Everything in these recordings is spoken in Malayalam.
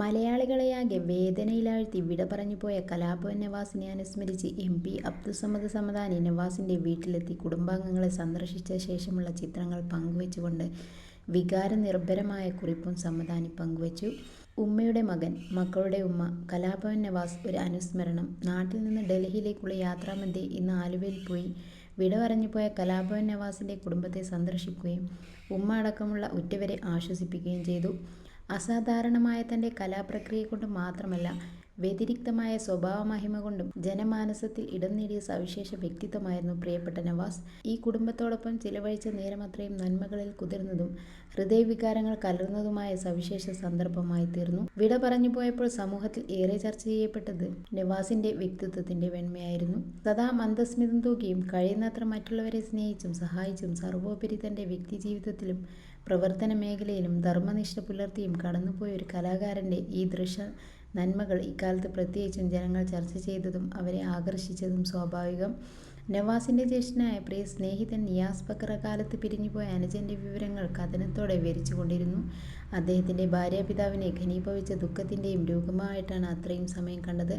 മലയാളികളെയാകെ വേദനയിലാഴ്ത്തി വിട പറഞ്ഞുപോയ കലാഭവൻ നവാസിനെ അനുസ്മരിച്ച് എം പി അബ്ദുസമദ് സമദാനി നവാസിന്റെ വീട്ടിലെത്തി കുടുംബാംഗങ്ങളെ സന്ദർശിച്ച ശേഷമുള്ള ചിത്രങ്ങൾ പങ്കുവച്ചുകൊണ്ട് വികാരനിർഭരമായ കുറിപ്പും സമദാനി പങ്കുവച്ചു. ഉമ്മയുടെ മകൻ, മക്കളുടെ ഉമ്മ കലാഭവൻ നവാസ് ഒരു അനുസ്മരണം നാട്ടിൽ നിന്ന് ഡൽഹിയിലേക്കുള്ള യാത്രാമധ്യേ ഇന്ന് ആലുവയിൽ പോയി വിട പറഞ്ഞുപോയ കലാഭവൻ നവാസിന്റെ കുടുംബത്തെ സന്ദർശിക്കുകയും ഉമ്മ അടക്കമുള്ള ഉറ്റവരെ ആശ്വസിപ്പിക്കുകയും ചെയ്തു. അസാധാരണമായ തന്റെ കലാപ്രക്രിയകൊണ്ട് മാത്രമല്ല വ്യതിരിക്തമായ സ്വഭാവമഹിമ കൊണ്ടും ജനമാനസത്തിൽ ഇടം നേടിയ സവിശേഷ വ്യക്തിത്വമായിരുന്നു പ്രിയപ്പെട്ട നവാസ്. ഈ കുടുംബത്തോടൊപ്പം ചിലവഴിച്ച നേരമത്രയും നന്മകളിൽ കുതിർന്നതും ഹൃദയവികാരങ്ങൾ കലർന്നതുമായ സവിശേഷ സന്ദർഭമായി തീർന്നു വിട പറഞ്ഞു പോയപ്പോൾ സമൂഹത്തിൽ ഏറെ ചർച്ച ചെയ്യപ്പെട്ടത് നവാസിന്റെ വ്യക്തിത്വത്തിന്റെ വെണ്മയായിരുന്നു. സദാ മന്ദസ്മിതം തൂക്കിയും കഴിയുന്നത്ര മറ്റുള്ളവരെ സ്നേഹിച്ചും സഹായിച്ചും സർവോപരി തന്റെ വ്യക്തിജീവിതത്തിലും പ്രവർത്തനമേഖലയിലും ധർമ്മനിഷ്ഠ പുലർത്തിയും കടന്നുപോയ ഒരു കലാകാരന്റെ ഈ ദൃശ നന്മകൾ ഇക്കാലത്ത് പ്രത്യേകിച്ചും ജനങ്ങൾ ചർച്ച ചെയ്തതും അവരെ ആകർഷിച്ചതും സ്വാഭാവികം. നവാസിന്റെ ജ്യേഷ്ഠനായ പ്രിയ സ്നേഹിതൻ നിയാസ് ബക്കർ കാലത്ത് പിരിഞ്ഞുപോയ അനുജന്റെ വിവരങ്ങൾ കഥനത്തോടെ വിവരിച്ചുകൊണ്ടിരുന്നു. അദ്ദേഹത്തിന്റെ ഭാര്യാപിതാവിനെ ഘനീഭവിച്ച ദുഃഖത്തിന്റെയും രൂപമായിട്ടാണ് അത്രയും സമയം കണ്ടത്.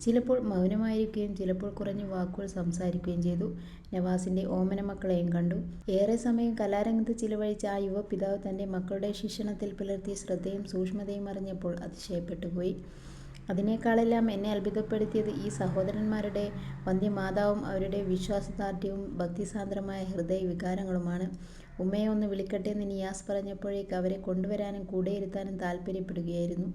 ചിലപ്പോൾ മൗനമായിരിക്കുകയും ചിലപ്പോൾ കുറഞ്ഞ വാക്കുകൾ സംസാരിക്കുകയും ചെയ്തു. നവാസിന്റെ ഓമനമക്കളെയും കണ്ടു. ഏറെ സമയം കലാരംഗത്ത് ചിലവഴിച്ച ആ യുവ പിതാവ് തന്റെ മക്കളുടെ ശിക്ഷണത്തിൽ പുലർത്തിയ ശ്രദ്ധയും സൂക്ഷ്മതയും അറിഞ്ഞപ്പോൾ അതിശയപ്പെട്ടുപോയി. അതിനേക്കാളെല്ലാം എന്നെ അത്ഭുതപ്പെടുത്തിയത് ഈ സഹോദരന്മാരുടെ വന്ധ്യമാതാവും അവരുടെ വിശ്വാസദാർഢ്യവും ഭക്തിസാന്ദ്രമായ ഹൃദയവികാരങ്ങളുമാണ്. ഉമ്മയെ ഒന്ന് വിളിക്കട്ടെ എന്ന് നിയാസ് പറഞ്ഞപ്പോഴേക്ക് അവരെ കൊണ്ടുവരാനും കൂടെയിരുത്താനും താല്പര്യപ്പെടുകയായിരുന്നു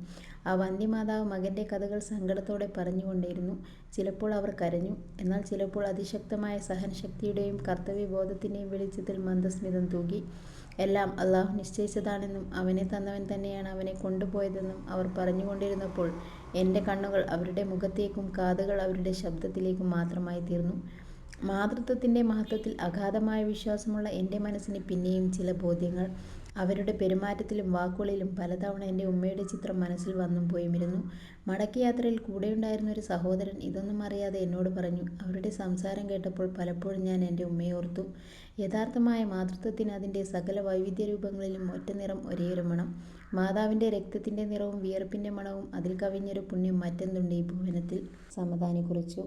ആ വന്ധ്യമാതാവ് മകന്റെ കഥകൾ സങ്കടത്തോടെ പറഞ്ഞുകൊണ്ടിരുന്നു ചിലപ്പോൾ അവർ കരഞ്ഞു. എന്നാൽ ചിലപ്പോൾ അതിശക്തമായ സഹനശക്തിയുടെയും കർത്തവ്യബോധത്തിന്റെയും വെളിച്ചത്തിൽ മന്ദസ്മിതം തൂകി. എല്ലാം അള്ളാഹു നിശ്ചയിച്ചതാണെന്നും അവനെ തന്നവൻ തന്നെയാണ് അവനെ കൊണ്ടുപോയതെന്നും അവർ പറഞ്ഞുകൊണ്ടിരുന്നപ്പോൾ എന്റെ കണ്ണുകൾ അവരുടെ മുഖത്തേക്കും കാതുകൾ അവരുടെ ശബ്ദത്തിലേക്കും മാത്രമായിത്തീർന്നു. മാതൃത്വത്തിന്റെ മഹത്വത്തിൽ അഗാധമായ വിശ്വാസമുള്ള എന്റെ മനസ്സിന് പിന്നെയും ചില ബോധ്യങ്ങൾ അവരുടെ പെരുമാറ്റത്തിലും വാക്കുകളിലും പലതവണ എന്റെ ഉമ്മയുടെ ചിത്രം മനസ്സിൽ വന്നും പോയുമിരുന്നു. മടക്കയാത്രയിൽ കൂടെയുണ്ടായിരുന്ന ഒരു സഹോദരൻ ഇതൊന്നും അറിയാതെ എന്നോട് പറഞ്ഞു. അവരുടെ സംസാരം കേട്ടപ്പോൾ പലപ്പോഴും ഞാൻ എന്റെ ഉമ്മയെ ഓർത്തു. യഥാർത്ഥമായ മാതൃത്വത്തിന് അതിന്റെ സകല വൈവിധ്യ രൂപങ്ങളിലും ഒറ്റ നിറം ഒരേയൊരു മണം. മാതാവിന്റെ രക്തത്തിന്റെ നിറവും വിയർപ്പിന്റെ മണവും അതിൽ കവിഞ്ഞൊരു പുണ്യം മറ്റെന്തുണ്ട് ഈ ഭുവനത്തിൽ. സമദാനി കുറിച്ചു.